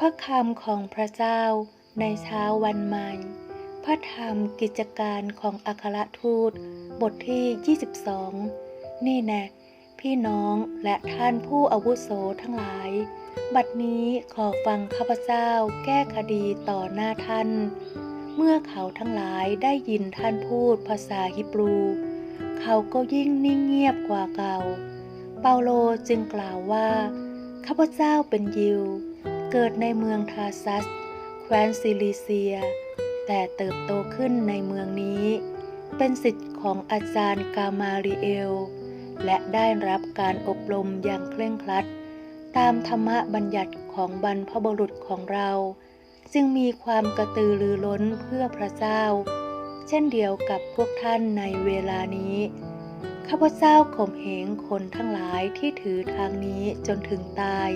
พระคำของพระเจ้าในเช้าวันใหม่ พระธรรมกิจการของอัครทูต บทที่ 22 นี่แน่พี่น้องและท่านผู้อาวุโสทั้งหลาย บัดนี้ขอฟังข้าพเจ้าแก้คดีต่อหน้าท่าน เมื่อเขาทั้งหลายได้ยินท่านพูดภาษาฮิบรู เขาก็ยิ่งนิ่งเงียบกว่าเก่า เปาโลจึงกล่าวว่า ข้าพเจ้าเป็นยิว เกิดในเมืองทาซัส แคว้นซิลิเซีย แต่เติบโตขึ้นในเมืองนี้ เป็นสิทธิ์ของอาจารย์กามาริเอล และได้รับการอบรมอย่างเคร่งครัด ตามธรรมบัญญัติของบรรพบุรุษของเรา จึงมีความกระตือรือร้นเพื่อพระเจ้า เช่นเดียวกับพวกท่านในเวลานี้ ข้าพเจ้าข่มเหงคนทั้งหลายที่ถือทางนี้จนถึงตาย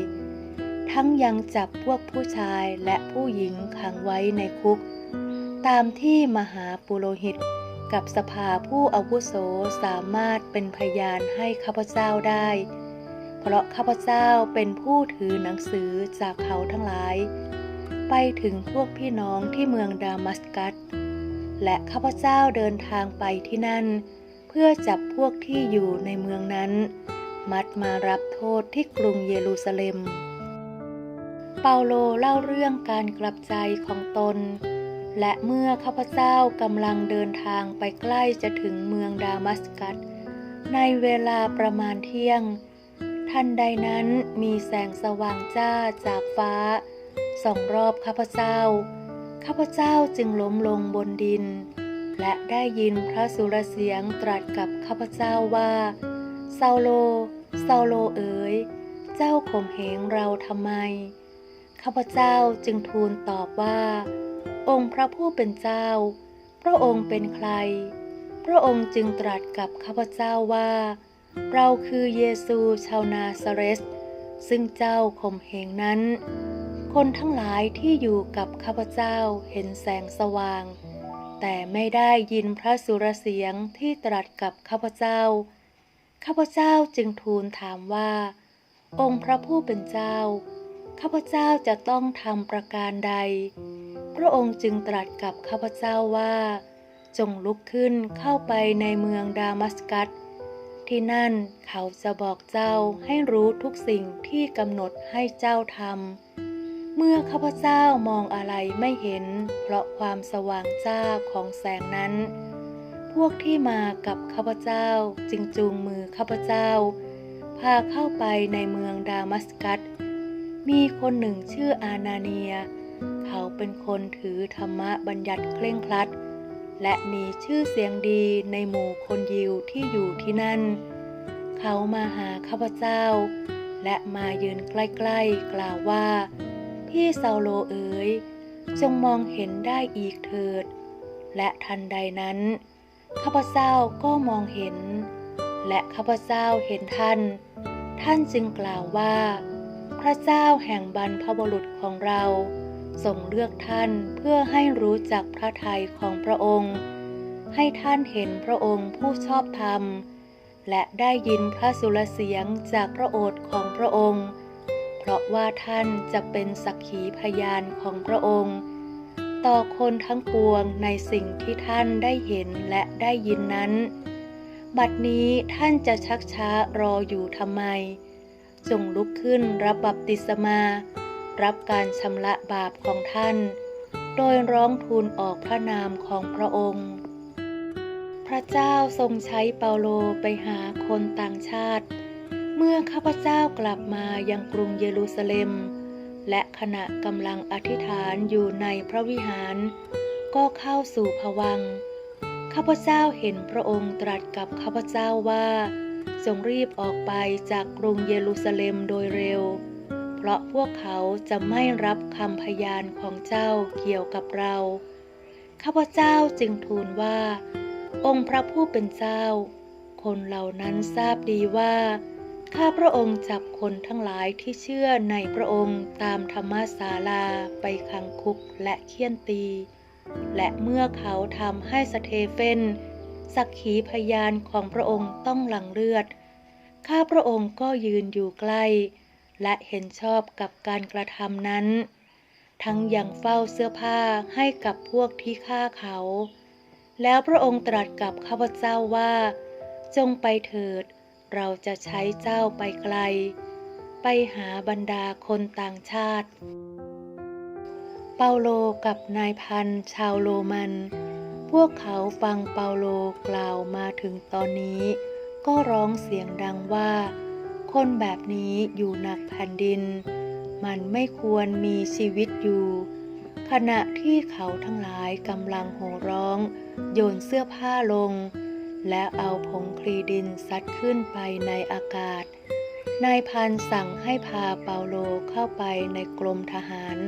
ทั้งยังจับพวกผู้ชายและผู้หญิงขังไว้ในคุก ตามที่มหาปุโรหิตกับสภาผู้อาวุโสสามารถเป็นพยานให้ข้าพเจ้าได้ เพราะข้าพเจ้าเป็นผู้ถือหนังสือจากเขาทั้งหลาย ไปถึงพวกพี่น้องที่เมืองดามัสกัส และข้าพเจ้าเดินทางไปที่นั่น เพื่อจับพวกที่อยู่ในเมืองนั้น มัดมารับโทษที่กรุงเยรูซาเล็ม เปาโลเล่าเรื่องการกลับใจของตน และเมื่อข้าพเจ้ากำลังเดินทางไปใกล้จะถึงเมืองดามัสกัส ในเวลาประมาณเที่ยง ทันใดนั้นมีแสงสว่างจ้าจากฟ้าส่องรอบข้าพเจ้า ข้าพเจ้าจึงล้มลงบนดิน และได้ยินพระสุรเสียงตรัสกับข้าพเจ้าว่าเซาโลเซาโลเอ๋ย เจ้าข่มเหงเราทำไม ข้าพเจ้าจึงทูลตอบว่า องค์พระผู้เป็นเจ้า พระองค์เป็นใคร พระองค์จึงตรัสกับข้าพเจ้าว่า เราคือเยซูชาวนาซาเรส ซึ่งเจ้าข่มเหงนั้น คนทั้งหลายที่อยู่กับข้าพเจ้าเห็นแสงสว่าง แต่ไม่ได้ยินพระสุรเสียงที่ตรัสกับข้าพเจ้า ข้าพเจ้าจึงทูลถามว่า องค์พระผู้เป็นเจ้า ข้าพเจ้าจะต้องทำประการใด พระองค์จึงตรัสกับข้าพเจ้าว่า จงลุกขึ้นเข้าไปในเมืองดามัสกัสที่นั่นเขาจะบอกเจ้าให้รู้ทุกสิ่งที่กำหนดให้เจ้าทำ เมื่อข้าพเจ้ามองอะไรไม่เห็น เพราะความสว่างจ้าของแสงนั้น พวกที่มากับข้าพเจ้าจึงจูงมือข้าพเจ้า พาเข้าไปในเมืองดามัสกัส มีคนหนึ่งชื่ออานาเนีย เขาเป็นคนถือธรรมบัญญัติเคร่งครัด และมีชื่อเสียงดีในหมู่คนยิวที่อยู่ที่นั่น เขามาหาข้าพเจ้า และมายืนใกล้ๆกล่าวว่า พี่เซาโลเอ๋ยจงมองเห็นได้อีกเถิด และทันใดนั้น ข้าพเจ้าก็มองเห็น และข้าพเจ้าเห็นท่าน ท่านจึงกล่าวว่า พระเจ้าแห่งบรรพบุรุษของเราทรงเลือกท่านเพื่อให้รู้จักพระทัยของพระองค์ ให้ท่านเห็นพระองค์ผู้ชอบธรรม และได้ยินพระสุรเสียงจากพระโอษฐ์ของพระองค์ เพราะว่าท่านจะเป็นสักขีพยานของพระองค์ ต่อคนทั้งปวงในสิ่งที่ท่านได้เห็นและได้ยินนั้น บัดนี้ท่านจะชักช้ารออยู่ทำไม จงลุกขึ้นรับบัพติศมา รับการชำระบาปของท่าน โดยร้องทูลออกพระนามของพระองค์พระเจ้าทรงใช้เปาโลไปหาคนต่างชาติ เมื่อข้าพเจ้ากลับมายังกรุงเยรูซาเล็ม และขณะกำลังอธิษฐานอยู่ในพระวิหาร ก็เข้าสู่ภวัง ข้าพเจ้าเห็นพระองค์ตรัสกับข้าพเจ้าว่าจงรีบออกไปจากกรุงเยรูซาเล็มโดยเร็ว เพราะพวกเขาจะไม่รับคำพยานของเจ้าเกี่ยวกับเรา ข้าพเจ้าจึงทูลว่า องค์พระผู้เป็นเจ้า คนเหล่านั้นทราบดีว่า ข้าพระองค์จับคนทั้งหลายที่เชื่อในพระองค์ตามธรรมศาลาไปขังคุกและเคี่ยนตี และเมื่อเขาทำให้สเตเฟนสักขีพยานของพระองค์ต้องหลั่งเลือด ข้าพระองค์ก็ยืนอยู่ใกล้ และเห็นชอบกับการกระทำนั้น ทั้งยังเฝ้าเสื้อผ้าให้กับพวกที่ฆ่าเขา แล้วพระองค์ตรัสกับข้าพเจ้าว่า จงไปเถิดเเราจะใช้เจ้าไปไกล ไปหาบรรดาคนต่างชาติ เปาโลกับนายพันชาวโรมัน พวกเขาฟังเปาโลกล่าวมาถึงตอนนี้ ก็ร้องเสียงดังว่า คนแบบนี้อยู่หนักแผ่นดิน มันไม่ควรมีชีวิตอยู่ ขณะที่เขาทั้งหลายกำลังโห่ร้อง โยนเสื้อผ้าลง และเอาผงคลีดินซัดขึ้นไปในอากาศ นายพันสั่งให้พาเปาโลเข้าไปในกรมทหาร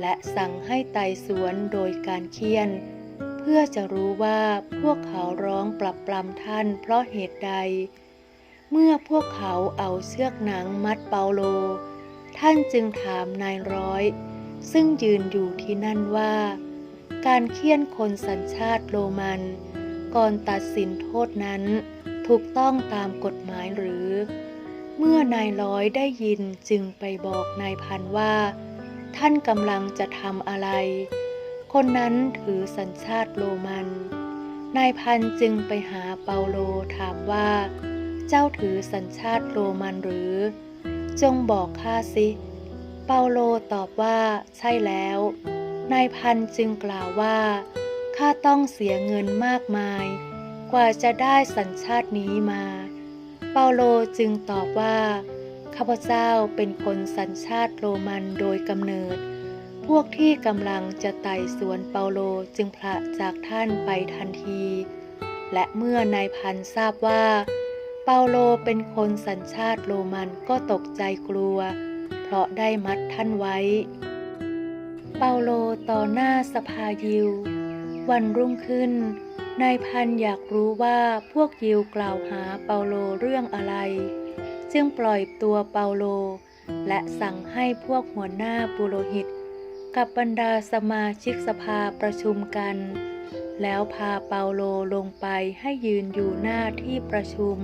และสั่งให้ไต่สวนโดยการเคี่ยน เพื่อจะรู้ว่าพวกเขาร้องปรับปรำท่านเพราะเหตุใด เมื่อพวกเขาเอาเชือกหนังมัดเปาโล ท่านจึงถามนายร้อย ซึ่งยืนอยู่ที่นั่นว่า การเคี่ยนคนสัญชาติโรมัน ก่อนตัดสินโทษนั้น ถูกต้องตามกฎหมายหรือ เมื่อนายร้อยได้ยินจึงไปบอกนายพันว่า ท่านกำลังจะทำอะไร คนนั้นถือสัญชาติโรมัน นายพันจึงไปหาเปาโลถามว่า เจ้าถือสัญชาติโรมันหรือ จงบอกข้าสิ เปาโลตอบว่าใช่แล้ว นายพันจึงกล่าวว่า ข้าต้องเสียเงินมากมาย กว่าจะได้สัญชาตินี้มา เปาโลจึงตอบว่า ข้าพเจ้าเป็นคนสัญชาติโรมันโดยกำเนิด พวกที่กำลังจะไต่สวนเปาโลจึงพละจากท่านไปทันที และเมื่อนายพันทราบว่า เปาโลเป็นคนสัญชาติโรมันก็ตกใจกลัว เพราะได้มัดท่านไว้ เปาโลต่อหน้าสภายิว วันรุ่งขึ้น นายพันอยากรู้ว่าพวกยิวกล่าวหาเปาโลเรื่องอะไร จึงปล่อยตัวเปาโล และสั่งให้พวกหัวหน้าปุโรหิต กับบรรดาสมาชิกสภาประชุมกัน แล้วพาเปาโลลงไปให้ยืนอยู่หน้าที่ประชุม